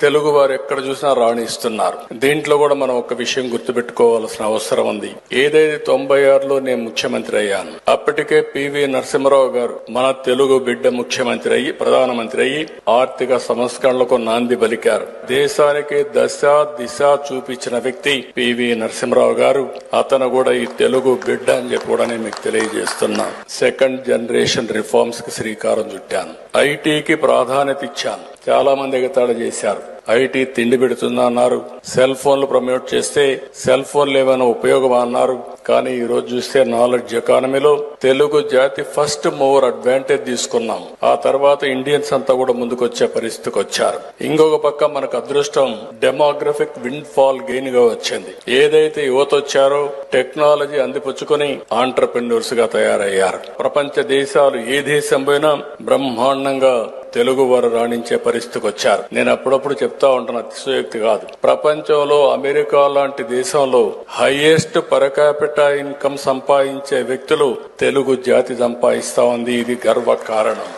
తెలుగు వారు ఎక్కడ చూసినా రాణిస్తున్నారు దీంట్లో కూడా మనం ఒక విషయం గుర్తుపెట్టుకోవాల్సిన అవసరం ఉంది. ఏదైతే తొంభై ఆరులో నేను ముఖ్యమంత్రి అయ్యాను అప్పటికే పివి నరసింహరావు గారు మన తెలుగు బిడ్డ ముఖ్యమంత్రి అయ్యి ప్రధానమంత్రి అయ్యి ఆర్థిక సంస్కరణలకు నాంది పలికారు. దేశానికి దశ దిశ చూపించిన వ్యక్తి పివి నరసింహరావు గారు. అతను కూడా ఈ తెలుగు బిడ్డ అని చెప్పి కూడా నేను మీకు తెలియజేస్తున్నా. సెకండ్ జనరేషన్ రిఫార్మ్స్కి శ్రీకారం చుట్టాను. ఐటీకి ప్రాధాన్యత ఇచ్చాను. చాలా మంది ఎగతాళి చేశారు. ఐటీ తిండి పెడుతుందా అన్నారు. సెల్ ఫోన్లు ప్రమోట్ చేస్తే సెల్ ఫోన్లు ఏమైనా ఉపయోగమా అన్నారు. కానీ ఈ రోజు చూస్తే నాలెడ్జ్ ఎకానమీలో తెలుగు జాతి ఫస్ట్ మూవర్ అడ్వాంటేజ్ తీసుకున్నాం. ఆ తర్వాత ఇండియన్స్ అంతా కూడా ముందుకు వచ్చే పరిస్థితికి వచ్చారు. ఇంకొక పక్క మనకు అదృష్టం డెమోగ్రఫిక్ విండ్ ఫాల్ గెయిన్గా వచ్చింది. ఏదైతే యువత వచ్చారో టెక్నాలజీ అందిపుచ్చుకొని ఆంటర్ప్రెన్యూర్స్గా తయారయ్యారు. ప్రపంచ దేశాలు ఏ దేశం పోయినా బ్రహ్మాండంగా తెలుగు వారు రాణించే పరిస్థితికి వచ్చారు. నేను అప్పుడప్పుడు చెప్తా ఉంటాను అతిశయోక్తి కాదు. ప్రపంచంలో అమెరికా లాంటి దేశంలో హైయెస్ట్ పరకాపిట ఇన్కమ్ సంపాదించే వ్యక్తులు తెలుగు జాతి సంపాదిస్తా ఉంది. ఇది గర్వ కారణం